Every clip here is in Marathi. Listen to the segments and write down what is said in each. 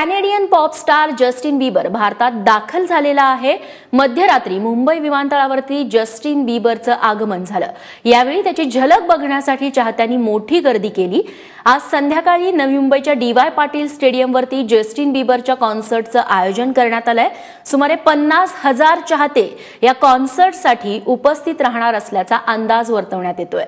Canadian pop star Justin Bieber भारतात दाखल झालेला आहे. मध्यरात्री मुंबई विमानतळावरती जस्टिन बीबरचं आगमन झालं. यावेळी त्याची झलक बघण्यासाठी चाहत्यांनी मोठी गर्दी केली. आज संध्याकाळी नवी मुंबईच्या डीवाय पाटील स्टेडियमवरती जस्टिन बीबरच्या कॉन्सर्टचं आयोजन करण्यात आलंय. सुमारे पन्नास हजार चाहते या कॉन्सर्टसाठी उपस्थित राहणार असल्याचा अंदाज वर्तवण्यात येतोय.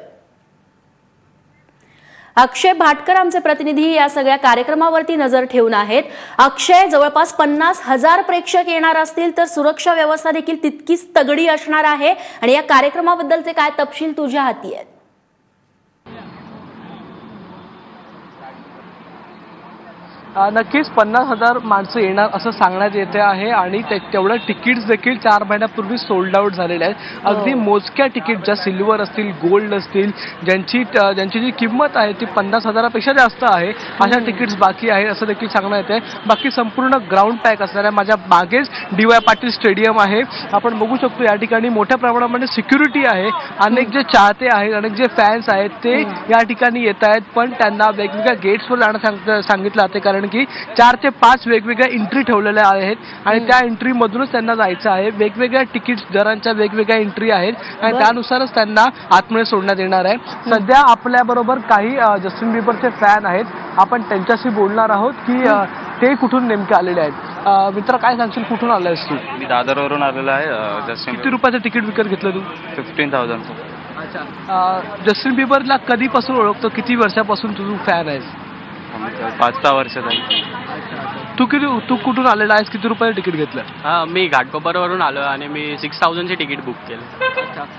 अक्षय भाटकर आमचे प्रतिनिधी या सगळ्या कार्यक्रमावरती नजर ठेवून आहेत. अक्षय जवळपास पन्नास हजार प्रेक्षक येणार असतील तर सुरक्षा व्यवस्था देखील तितकीच तगडी असणार आहे. आणि या कार्यक्रमाबद्दलचे काय तपशील तुझ्या हाती आहेत? नक्कीच पन्नास हजार माणसं येणार असं सांगण्यात येते आहे आणि ते- तेवढं तिकीट्स देखील चार महिन्यापूर्वी सोल्ड आउट झालेले आहेत. अगदी मोजक्या तिकीट ज्या सिल्वर असतील गोल्ड असतील ज्यांची ज्यांची जी किंमत आहे ती पन्नास हजारापेक्षा जास्त आहे अशा तिकीट्स बाकी आहेत असं देखील सांगण्यात येते. बाकी संपूर्ण ग्राउंड पॅक असणाऱ्या माझ्या मागेच डी वाय पाटील स्टेडियम आहे. आपण बघू शकतो या ठिकाणी मोठ्या प्रमाणामध्ये सिक्युरिटी आहे. अनेक जे चाहते आहेत अनेक जे फॅन्स आहेत ते या ठिकाणी येत आहेत पण त्यांना वेगवेगळ्या गेट्सवर जाणं सांग- सांगितलं जाते. कारण की चार ते पाच वेगवेगळ्या एंट्री ठेवलेल्या आहेत आणि त्या एंट्री मधूनच त्यांना जायचं आहे. वेगवेगळ्या तिकीट दरांच्या वेगवेगळ्या एंट्री आहेत आणि. त्यानुसारच त्यांना आतमध्ये सोडण्यात येणार आहे. सध्या आपल्या बरोबर काही जस्टिन बिबरचे फॅन आहेत. आपण त्यांच्याशी बोलणार आहोत की ते कुठून नेमके आलेले आहेत. मित्र काय सांगशील? कुठून आलायस तू? मी दादरवरून आलेलो आहे जस्टिन किती रुपयाचं तिकीट विकत घेतलं तू? फिफ्टीन थाउजंडचं अच्छा. जस्टिन बिबरला कधीपासून ओळखतो? किती वर्षापासून तू फॅन आहेस? पाच सहा वर्ष झाली तू किती तू कुठून आलेला आहेस? किती रुपयाचं तिकीट घेतलं? हा मी घाटकोपरवरून आलो आणि मी सिक्स थाउजंडचे तिकीट बुक केलं.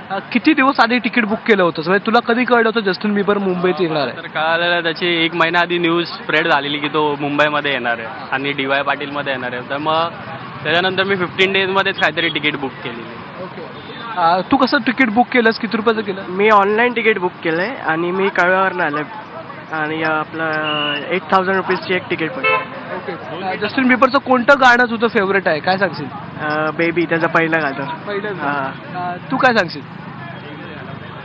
अ, किती दिवस आधी तिकीट बुक केलं होतं? म्हणजे तुला कधी कळलं होतं जस्टिन बिबर मुंबईत येणार आहे? तर कळालेलं त्याची एक महिना आधी न्यूज स्प्रेड झालेली की तो मुंबईमध्ये येणार आहे आणि डी वाय पाटीलमध्ये येणार आहे. तर मग त्याच्यानंतर मी फिफ्टीन डेजमध्येच काहीतरी तिकीट बुक केलेली. अ, तू कसं तिकीट बुक केलंस? किती रुपयाचं केलं? मी ऑनलाईन तिकीट बुक केलं आहे आणि मी कळव्यावरनं आलं आणि आपलं एट थाउजंड रुपीजची एक तिकीट पण. ओके जस्टिन बिबरचं कोणतं गाणं तुझं फेवरेट आहे? काय सांगशील? बेबी त्याचं पहिलं गाणं. पहिलं हा. तू काय सांगशील?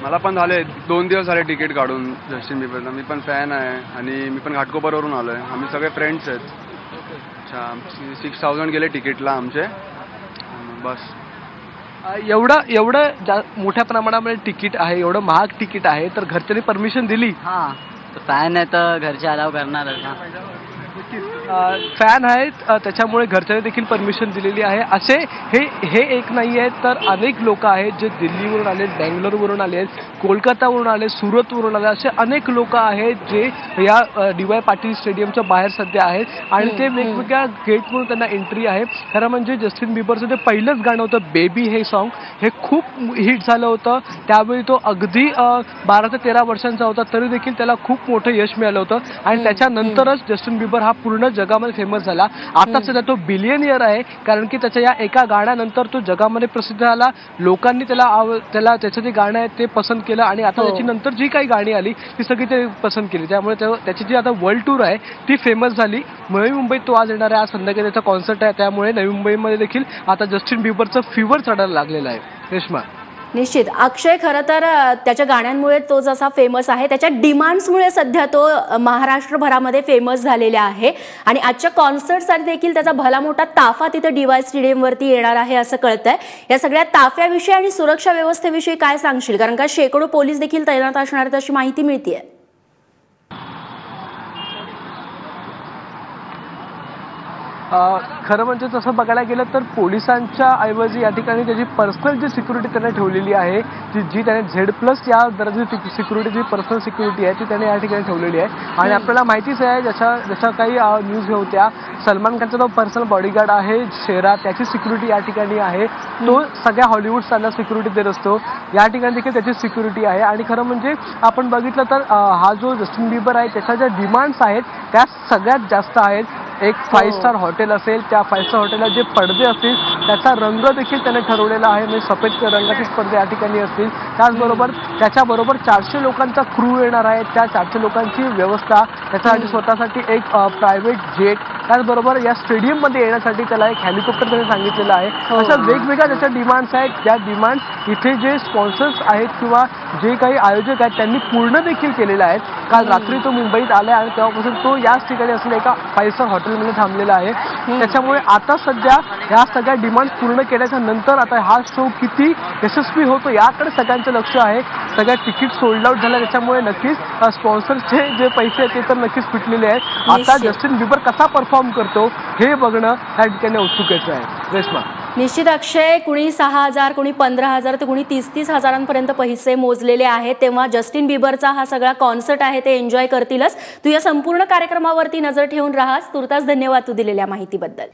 मला पण झाले दोन दिवस झाले तिकीट काढून जस्टिन बिबरचं मी पण फॅन आहे आणि मी पण घाटकोपरवरून आलो आहे आम्ही सगळे फ्रेंड्स आहेत. अच्छा सिक्स थाउजंड गेले तिकीटला आमचे. बस. एवढं एवढं जा मोठ्या प्रमाणामध्ये तिकीट आहे एवढं महाग तिकीट आहे तर घरच्यांनी परमिशन दिली? हा. फॅन आहे तर घरचे अलाव करणारच ना. फॅन आहेत. त्याच्यामुळे घरच्यांनी देखील परमिशन दिलेली आहे. असे हे हे एक नाही आहेत तर अनेक लोक आहेत जे दिल्लीवरून आले बँगलोरवरून आले आहेत कोलकातावरून आले सुरतवरून आले असे अनेक लोक आहेत जे या डी वाय पाटील स्टेडियमच्या बाहेर सध्या आहेत. आणि ते वेगवेगळ्या गेटवरून त्यांना एंट्री आहे. खरं म्हणजे जस्टिन बिबरचं जे पहिलंच गाणं होतं बेबी हे सॉन्ग हे खूप हिट झालं होतं. त्यावेळी तो अगदी बारा ते तेरा वर्षांचा होता तरी देखील त्याला खूप मोठं यश मिळालं होतं. आणि त्याच्यानंतरच जस्टिन बिबर हा पूर्ण जगामध्ये फेमस झाला. आता सध्या तो बिलियनियर आहे कारण की त्याच्या या एका गाण्यानंतर तो जगामध्ये प्रसिद्ध झाला. लोकांनी त्याला आव त्याला त्याचं जे गाणं आहे ते पसंत केलं आणि आता हो. त्याची नंतर जी काही गाणी आली ती सगळी ते पसंत केली. त्यामुळे त्या- त्याची जी आता वर्ल्ड टूर आहे ती फेमस झाली. नवी मुंबईत तो आज येणार आहे. आज संध्याकाळी त्याचा कॉन्सर्ट आहे. त्यामुळे नवी मुंबईमध्ये देखील आता जस्टिन बिबरचं फिवर चढायला लागलेलं आहे. रेश्मा. निश्चित. अक्षय खरं तर त्याच्या गाण्यांमुळे तो जसा फेमस आहे त्याच्या डिमांड्समुळे सध्या तो महाराष्ट्रभरामध्ये फेमस झालेला आहे. आणि आजच्या कॉन्सर्टसाठी देखील त्याचा भला मोठा ताफा तिथे डीवाय स्टेडियमवरती येणार आहे असं कळतंय. या सगळ्या ताफ्याविषयी आणि सुरक्षा व्यवस्थेविषयी काय सांगशील? कारण का शेकडो पोलीस देखील तैनात असणार आहेत अशी माहिती मिळतीये. खरं म्हणजे तसं बघायला गेलं तर पोलिसांच्या ऐवजी या ठिकाणी त्याची पर्सनल जी सिक्युरिटी त्याने ठेवलेली आहे जी जी त्याने झेड प्लस या दराची सिक्युरिटी जी पर्सनल सिक्युरिटी आहे ती त्याने या ठिकाणी ठेवलेली आहे. आणि आपल्याला माहितीच आहे जशा जशा काही न्यूज होत्या सलमान खानचा जो पर्सनल बॉडीगार्ड आहे शेरा त्याची सिक्युरिटी या ठिकाणी आहे. तो सगळ्या हॉलिवूड स्टारला सिक्युरिटी देत असतो. या ठिकाणी देखील त्याची सिक्युरिटी आहे. आणि खरं म्हणजे आपण बघितलं तर हा जो जस्टिन बिबर आहे त्याच्या ज्या डिमांड्स आहेत त्या सगळ्यात जास्त आहेत. एक फाईव्ह स्टार हॉटेल असेल त्या फाईव्ह स्टार हॉटेलला जे पडदे असतील त्याचा रंग देखील त्याने ठरवलेला आहे. म्हणजे सफेद रंगाचेच पडदे या ठिकाणी असतील. त्याचबरोबर त्याच्याबरोबर चारशे लोकांचा क्रू येणार आहे. त्या चारशे लोकांची व्यवस्था त्याच्यासाठी स्वतःसाठी एक प्रायव्हेट जेट त्याचबरोबर या स्टेडियममध्ये येण्यासाठी त्याला एक हेलिकॉप्टर त्याने सांगितलेलं आहे. अशा वेगवेगळ्या त्याच्या डिमांड्स आहेत ज्या डिमांड्स इथे जे स्पॉन्सर्स आहेत किंवा जे काही आयोजक आहेत त्यांनी पूर्ण देखील केलेलं आहे. काल रात्री तो मुंबईत आलाय आणि तेव्हापासून तो याच ठिकाणी असलेल्या एका फाईव्ह स्टार हॉटेलमध्ये थांबलेला आहे. त्याच्यामुळे आता सध्या ह्या सगळ्या डिमांड पूर्ण केल्याच्यानंतर आता हा शो किती यशस्वी होतो याकडे सगळ्यांचं लक्ष आहे. सगळ्या तिकीट सोल्ड आउट झाल्या त्याच्यामुळे नक्कीच स्पॉन्सरचे जे पैसे आहेत ते तर नक्कीच फिटलेले आहेत. आता. जस्टिन बिबर कसा परफॉर्म करतो हे बघणं या ठिकाणी उत्सुकेचं आहे. रेश्मा. निश्चित अक्षय कुणी सहा हजार कुणी पंधरा हजार तर कुणी तीस तीस हजारांपर्यंत पैसे मोजलेले आहेत. तेव्हा जस्टिन बिबरचा हा सगळा कॉन्सर्ट आहे ते एन्जॉय करतीलच. तू या संपूर्ण कार्यक्रमावरती नजर ठेवून राहास. तुर्तास धन्यवाद तू दिलेल्या माहितीबद्दल.